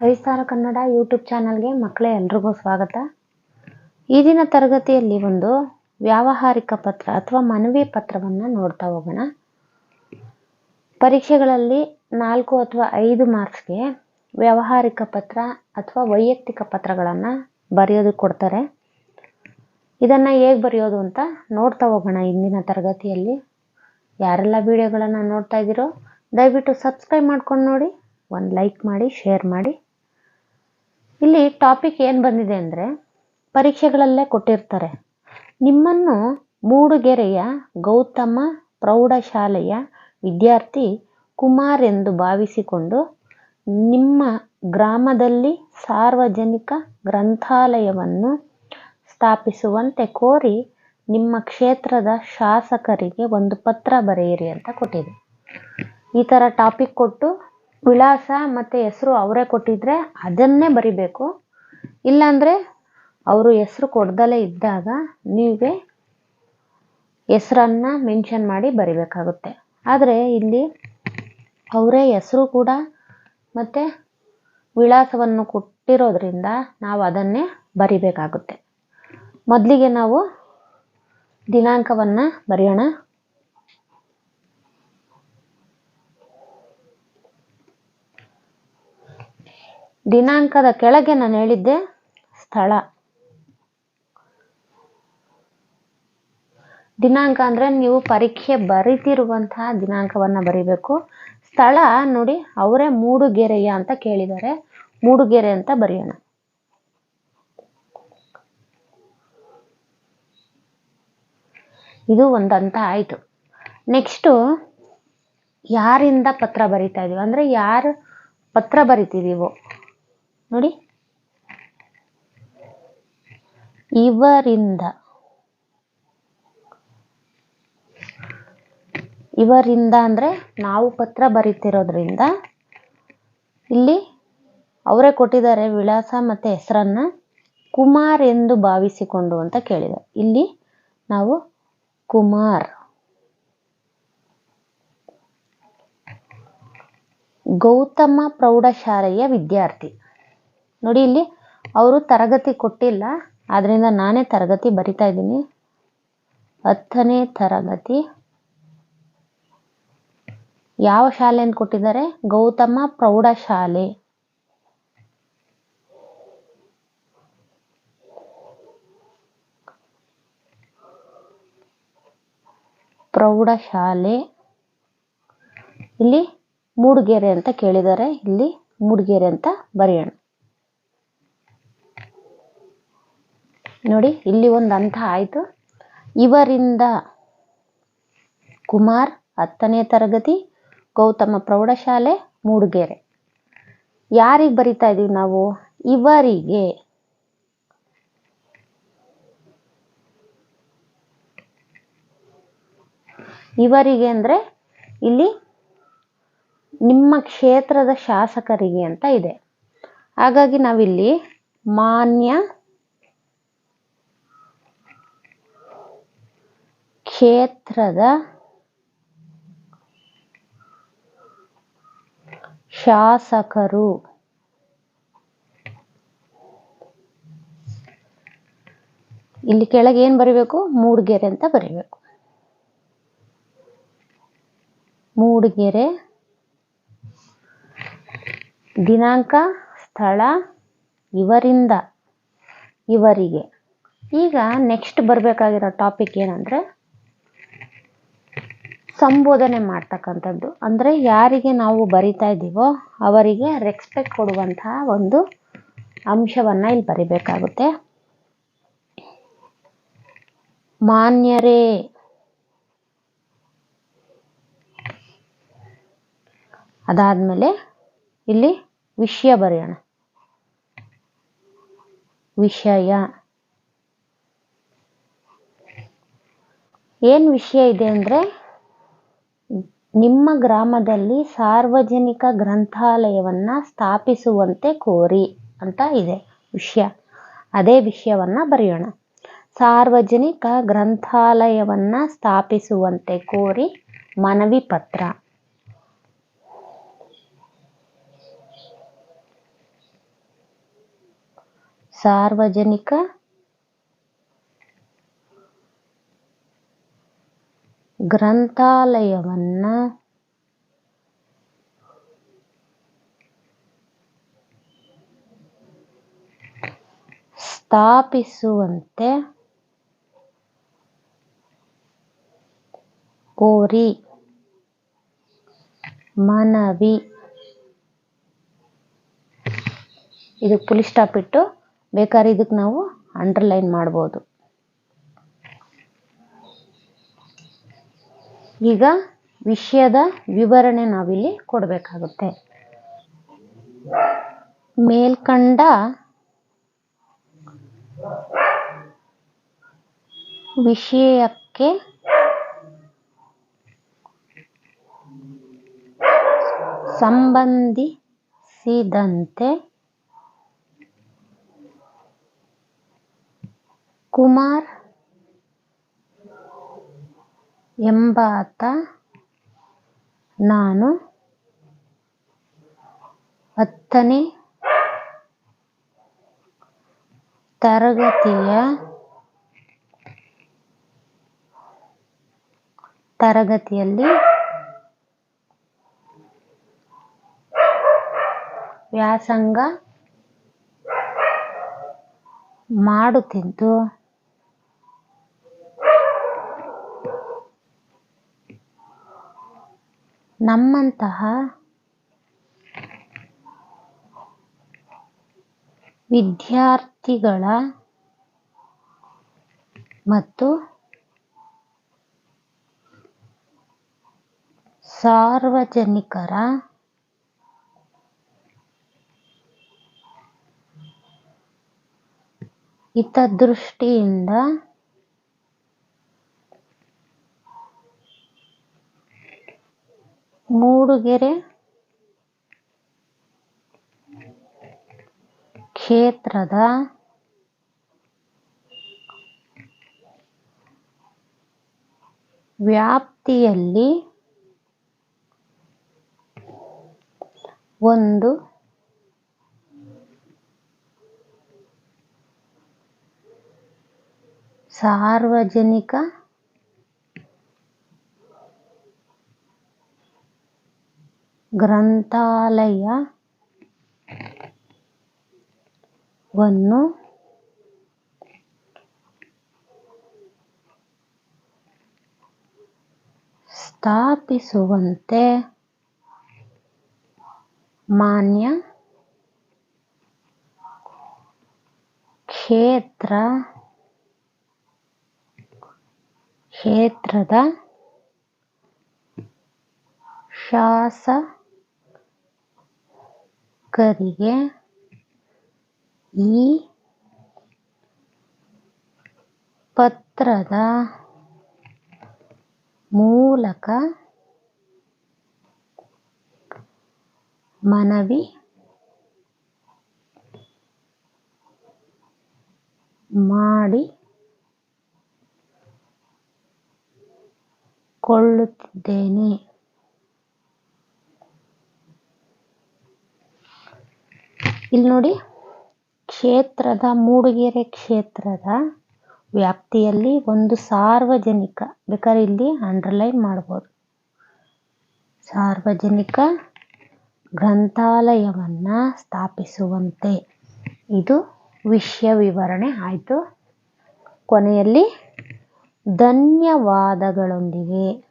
ಸವಿಸ್ತಾರ Kannada YouTube ಚಾನಲ್ಗೆ ಮಕ್ಕಳೇ ಎಲ್ರಿಗೂ ಸ್ವಾಗತ. ಈ ದಿನ ತರಗತಿಯಲ್ಲಿ ಒಂದು ವ್ಯಾವಹಾರಿಕ ಪತ್ರ ಅಥವಾ ಮನವಿ ಪತ್ರವನ್ನು ನೋಡ್ತಾ ಹೋಗೋಣ. ಪರೀಕ್ಷೆಗಳಲ್ಲಿ ನಾಲ್ಕು ಅಥವಾ ಐದು ಮಾರ್ಕ್ಸ್ಗೆ ವ್ಯಾವಹಾರಿಕ ಪತ್ರ ಅಥವಾ ವೈಯಕ್ತಿಕ ಪತ್ರಗಳನ್ನು ಬರೆಯೋದು ಕೊಡ್ತಾರೆ. ಇದನ್ನು ಹೇಗೆ ಬರೆಯೋದು ಅಂತ ನೋಡ್ತಾ ಹೋಗೋಣ ಇಂದಿನ ತರಗತಿಯಲ್ಲಿ. ಯಾರೆಲ್ಲ ವಿಡಿಯೋಗಳನ್ನು ನೋಡ್ತಾ ಇದ್ದೀರೋ ದಯವಿಟ್ಟು ಸಬ್ಸ್ಕ್ರೈಬ್ ಮಾಡ್ಕೊಂಡು ನೋಡಿ, ಒಂದು ಲೈಕ್ ಮಾಡಿ, ಶೇರ್ ಮಾಡಿ. ಇಲ್ಲಿ ಟಾಪಿಕ್ ಏನು ಬಂದಿದೆ ಅಂದರೆ ಪರೀಕ್ಷೆಗಳಲ್ಲೇ ಕೊಟ್ಟಿರ್ತಾರೆ. ನಿಮ್ಮನ್ನು ಮೂಡುಗೆರೆಯ ಗೌತಮ ಪ್ರೌಢಶಾಲೆಯ ವಿದ್ಯಾರ್ಥಿ ಕುಮಾರ್ ಎಂದು ಭಾವಿಸಿಕೊಂಡು ನಿಮ್ಮ ಗ್ರಾಮದಲ್ಲಿ ಸಾರ್ವಜನಿಕ ಗ್ರಂಥಾಲಯವನ್ನು ಸ್ಥಾಪಿಸುವಂತೆ ಕೋರಿ ನಿಮ್ಮ ಕ್ಷೇತ್ರದ ಶಾಸಕರಿಗೆ ಒಂದು ಪತ್ರ ಬರೆಯಿರಿ ಅಂತ ಕೊಟ್ಟಿದೆ. ಈ ಥರ ಟಾಪಿಕ್ ಕೊಟ್ಟು ವಿಳಾಸ ಮತ್ತು ಹೆಸರು ಅವರೇ ಕೊಟ್ಟಿದ್ರೆ ಅದನ್ನೇ ಬರಿಬೇಕು. ಇಲ್ಲಾಂದರೆ ಅವರು ಹೆಸರು ಕೊಡ್ದಲೇ ಇದ್ದಾಗ ನೀವೇ ಹೆಸರನ್ನು ಮೆನ್ಷನ್ ಮಾಡಿ ಬರಿಬೇಕಾಗುತ್ತೆ. ಆದರೆ ಇಲ್ಲಿ ಅವರೇ ಹೆಸರು ಕೂಡ ಮತ್ತು ವಿಳಾಸವನ್ನು ಕೊಟ್ಟಿರೋದ್ರಿಂದ ನಾವು ಅದನ್ನೇ ಬರಿಬೇಕಾಗುತ್ತೆ. ಮೊದಲಿಗೆ ನಾವು ದಿನಾಂಕವನ್ನು ಬರೆಯೋಣ. ದಿನಾಂಕದ ಕೆಳಗೆ ನಾನು ಹೇಳಿದ್ದೆ ಸ್ಥಳ. ದಿನಾಂಕ ಅಂದರೆ ನೀವು ಪರೀಕ್ಷೆ ಬರಿತಿರುವಂತಹ ದಿನಾಂಕವನ್ನು ಬರಿಬೇಕು. ಸ್ಥಳ ನೋಡಿ, ಅವರೇ ಮೂಡುಗೆರೆಯ ಅಂತ ಕೇಳಿದ್ದಾರೆ. ಮೂಡುಗೆರೆ ಅಂತ ಬರೆಯೋಣ. ಇದು ಒಂದಂತ ಆಯಿತು. ನೆಕ್ಸ್ಟು ಯಾರಿಂದ ಪತ್ರ ಬರಿತಾ ಇದೀವಿ? ಅಂದರೆ ಯಾರು ಪತ್ರ ಬರಿತಿದ್ದೀವೋ ನೋಡಿ. ಇವರಿಂದ. ಇವರಿಂದ ಅಂದರೆ ನಾವು ಪತ್ರ ಬರೀತಿರೋದ್ರಿಂದ ಇಲ್ಲಿ ಅವರೇ ಕೊಟ್ಟಿದ್ದಾರೆ ವಿಳಾಸ ಮತ್ತು ಹೆಸರನ್ನು ಕುಮಾರ್ ಎಂದು ಭಾವಿಸಿಕೊಂಡು ಅಂತ ಕೇಳಿದೆ ಇಲ್ಲಿ ನಾವು ಕುಮಾರ್. ಗೌತಮ ಪ್ರೌಢಶಾಲೆಯ ವಿದ್ಯಾರ್ಥಿ. ನೋಡಿ ಇಲ್ಲಿ ಅವರು ತರಗತಿ ಕೊಟ್ಟಿಲ್ಲ ಆದ್ದರಿಂದ ನಾನೇ ತರಗತಿ ಬರಿತಾ ಇದ್ದೀನಿ. ಹತ್ತನೇ ತರಗತಿ. ಯಾವ ಶಾಲೆ ಅಂತ ಕೊಟ್ಟಿದ್ದಾರೆ? ಗೌತಮ ಪ್ರೌಢಶಾಲೆ. ಪ್ರೌಢಶಾಲೆ. ಇಲ್ಲಿ ಮೂಡುಗೆರೆ ಅಂತ ಕೇಳಿದ್ದಾರೆ. ಇಲ್ಲಿ ಮೂಡುಗೆರೆ ಅಂತ ಬರೆಯೋಣ. ನೋಡಿ, ಇಲ್ಲಿ ಒಂದು ಹಂತ ಆಯಿತು. ಇವರಿಂದ ಕುಮಾರ್ ಹತ್ತನೇ ತರಗತಿ, ಗೌತಮ ಪ್ರೌಢಶಾಲೆ, ಮೂಡಿಗೆರೆ. ಯಾರಿಗೆ ಬರಿತಾ ಇದೀವಿ ನಾವು? ಇವರಿಗೆ ಇವರಿಗೆ ಅಂದರೆ ಇಲ್ಲಿ ನಿಮ್ಮ ಕ್ಷೇತ್ರದ ಶಾಸಕರಿಗೆ ಅಂತ ಇದೆ. ಹಾಗಾಗಿ ನಾವಿಲ್ಲಿ ಮಾನ್ಯ ಕ್ಷೇತ್ರದ ಶಾಸಕರು. ಇಲ್ಲಿ ಕೆಳಗೆ ಏನು ಬರಿಬೇಕು? ಮೂಡಿಗೆರೆ ಅಂತ ಬರಿಬೇಕು. ಮೂಡಿಗೆರೆ ದಿನಾಂಕ, ಸ್ಥಳ, ಇವರಿಂದ, ಇವರಿಗೆ. ಈಗ ನೆಕ್ಸ್ಟ್ ಬರಬೇಕಾಗಿರೋ ಟಾಪಿಕ್ ಏನಂದರೆ ಸಂಬೋಧನೆ ಮಾಡ್ತಕ್ಕಂಥದ್ದು. ಅಂದರೆ ಯಾರಿಗೆ ನಾವು ಬರಿತಾ ಇದ್ದೀವೋ ಅವರಿಗೆ ರೆಸ್ಪೆಕ್ಟ್ ಕೊಡುವಂತಹ ಒಂದು ಅಂಶವನ್ನು ಇಲ್ಲಿ ಬರಿಬೇಕಾಗುತ್ತೆ. ಮಾನ್ಯರೇ, ಅದಾದಮೇಲೆ ಇಲ್ಲಿ ವಿಷಯ ಬರೆಯೋಣ. ವಿಷಯ. ಏನು ವಿಷಯ ಇದೆ ಅಂದರೆ ನಿಮ್ಮ ಗ್ರಾಮದಲ್ಲಿ ಸಾರ್ವಜನಿಕ ಗ್ರಂಥಾಲಯವನ್ನು ಸ್ಥಾಪಿಸುವಂತೆ ಕೋರಿ ಅಂತ ಇದೆ ವಿಷಯ. ಅದೇ ವಿಷಯವನ್ನು ಬರೆಯೋಣ. ಸಾರ್ವಜನಿಕ ಗ್ರಂಥಾಲಯವನ್ನು ಸ್ಥಾಪಿಸುವಂತೆ ಕೋರಿ ಮನವಿ ಪತ್ರ. ಸಾರ್ವಜನಿಕ ಗ್ರಂಥಾಲಯವನ್ನ ಸ್ಥಾಪಿಸುವಂತೆ ಕೋರಿ ಮನವಿ. ಇದಕ್ಕೆ ಪುಲಿಸ್ ಸ್ಟಾಪ್ ಇಟ್ಟು ಬೇಕಾದ್ರೆ ಇದಕ್ಕೆ ನಾವು ಅಂಡರ್ಲೈನ್ ಮಾಡ್ಬೋದು. ಈಗ ವಿಷಯದ ವಿವರಣೆ ನಾವಿಲ್ಲಿ ಕೊಡಬೇಕಾಗುತ್ತೆ. ಮೇಲ್ಕಂಡ ವಿಷಯಕ್ಕೆ ಸಂಬಂಧಿಸಿದಂತೆ ಕುಮಾರ್ ಎಂಬಾತ ನಾನು ಹತ್ತನೇ ತರಗತಿಯ ತರಗತಿಯಲ್ಲಿ ವ್ಯಾಸಂಗ ಮಾಡುತ್ತಿದ್ದು. ನಮ್ಮಂತಹ ವಿದ್ಯಾರ್ಥಿಗಳ ಮತ್ತು ಸಾರ್ವಜನಿಕರ ಹಿತದೃಷ್ಟಿಯಿಂದ ಮೂಡುಗೆರೆ ಕ್ಷೇತ್ರದ ವ್ಯಾಪ್ತಿಯಲ್ಲಿ ಒಂದು ಸಾರ್ವಜನಿಕ ಗ್ರಂಥಾಲಯವನ್ನು ಸ್ಥಾಪಿಸುವಂತೆ ಮಾನ್ಯ ಕ್ಷೇತ್ರ ಕ್ಷೇತ್ರದ ಶಾಸಕರಿಗೆ ಈ ಪತ್ರದ ಮೂಲಕ ಮನವಿ ಮಾಡಿ ಇಲ್ಲಿ ನೋಡಿ, ಕ್ಷೇತ್ರದ, ಮೂಡಿಗೆರೆ ಕ್ಷೇತ್ರದ ವ್ಯಾಪ್ತಿಯಲ್ಲಿ ಒಂದು ಸಾರ್ವಜನಿಕ, ಬೇಕಾದ್ರೆ ಇಲ್ಲಿ ಅಂಡರ್ಲೈನ್ ಮಾಡ್ಬೋದು. ಸಾರ್ವಜನಿಕ ಗ್ರಂಥಾಲಯವನ್ನು ಸ್ಥಾಪಿಸುವಂತೆ. ಇದು ವಿಷಯ ವಿವರಣೆ ಆಯಿತು. ಕೊನೆಯಲ್ಲಿ ಧನ್ಯವಾದಗಳೊಂದಿಗೆ.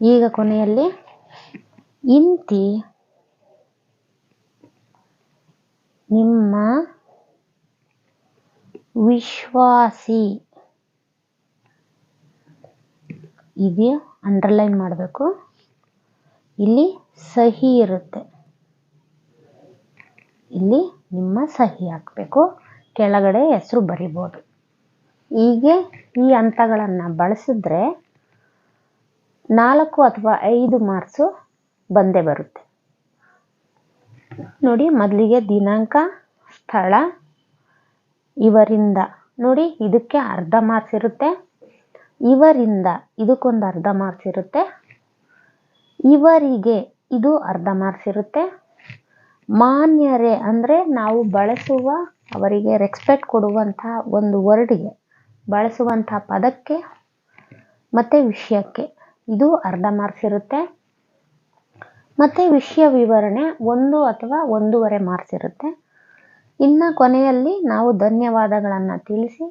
ಈಗ ಕೊನೆಯಲ್ಲಿ ಇಂತಿ ನಿಮ್ಮ ವಿಶ್ವಾಸಿ ಇದು ಅಂಡರ್ಲೈನ್ ಮಾಡಬೇಕು. ಇಲ್ಲಿ ಸಹಿ ಇರುತ್ತೆ. ಇಲ್ಲಿ ನಿಮ್ಮ ಸಹಿ ಹಾಕಬೇಕು. ಕೆಳಗಡೆ ಹೆಸರು ಬರಿಬೋದು. ಹೀಗೆ ಈ ಹಂತಗಳನ್ನು ಬಳಸಿದ್ರೆ ನಾಲ್ಕು ಅಥವಾ ಐದು ಮಾರ್ಕ್ಸು ಬಂದೇ ಬರುತ್ತೆ. ನೋಡಿ, ಮೊದಲಿಗೆ ದಿನಾಂಕ, ಸ್ಥಳ, ಇವರಿಂದ. ನೋಡಿ, ಇದಕ್ಕೆ ಅರ್ಧ ಮಾರ್ಕ್ಸ್ ಇರುತ್ತೆ. ಇವರಿಂದ ಇದಕ್ಕೊಂದು ಅರ್ಧ ಮಾರ್ಕ್ಸ್ ಇರುತ್ತೆ. ಇವರಿಗೆ ಇದು ಅರ್ಧ ಮಾರ್ಕ್ಸ್ ಇರುತ್ತೆ. ಮಾನ್ಯರೇ ಅಂದರೆ ನಾವು ಬಳಸುವ, ಅವರಿಗೆ ರೆಸ್ಪೆಕ್ಟ್ ಕೊಡುವಂಥ ಒಂದು ವರ್ಡಿಗೆ ಬಳಸುವಂಥ ಪದಕ್ಕೆ ಮತ್ತು ವಿಷಯಕ್ಕೆ. ಇದು ಅರ್ಧ ಮಾರ್ಕ್ಸ್ ಇರುತ್ತೆ. ಮತ್ತು ವಿಷಯ ವಿವರಣೆ ಒಂದು ಅಥವಾ ಒಂದೂವರೆ ಮಾರ್ಕ್ಸ್ ಇರುತ್ತೆ. ಇನ್ನು ಕೊನೆಯಲ್ಲಿ ನಾವು ಧನ್ಯವಾದಗಳನ್ನು ತಿಳಿಸಿ,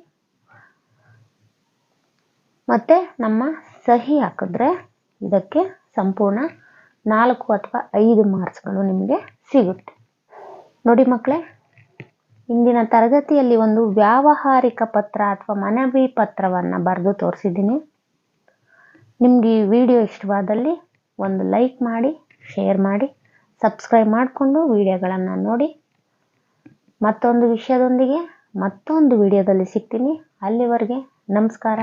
ಮತ್ತು ನಮ್ಮ ಸಹಿ ಹಾಕಿದ್ರೆ ಇದಕ್ಕೆ ಸಂಪೂರ್ಣ ನಾಲ್ಕು ಅಥವಾ ಐದು ಮಾರ್ಕ್ಸ್ಗಳು ನಿಮಗೆ ಸಿಗುತ್ತೆ. ನೋಡಿ ಮಕ್ಕಳೇ ಇಂದಿನ ತರಗತಿಯಲ್ಲಿ ಒಂದು ವ್ಯಾವಹಾರಿಕ ಪತ್ರ ಅಥವಾ ಮನವಿ ಪತ್ರವನ್ನು ಬರೆದು ತೋರಿಸಿದ್ದೀನಿ. ನಿಮಗೆ ಈ ವಿಡಿಯೋ ಇಷ್ಟವಾದಲ್ಲಿ ಒಂದು ಲೈಕ್ ಮಾಡಿ ಶೇರ್ ಮಾಡಿ ಸಬ್ಸ್ಕ್ರೈಬ್ ಮಾಡಿಕೊಂಡು ವಿಡಿಯೋಗಳನ್ನು ನೋಡಿ. ಮತ್ತೊಂದು ವಿಷಯದೊಂದಿಗೆ ಮತ್ತೊಂದು ವಿಡಿಯೋದಲ್ಲಿ ಸಿಗ್ತೀನಿ. ಅಲ್ಲಿವರೆಗೆ ನಮಸ್ಕಾರ.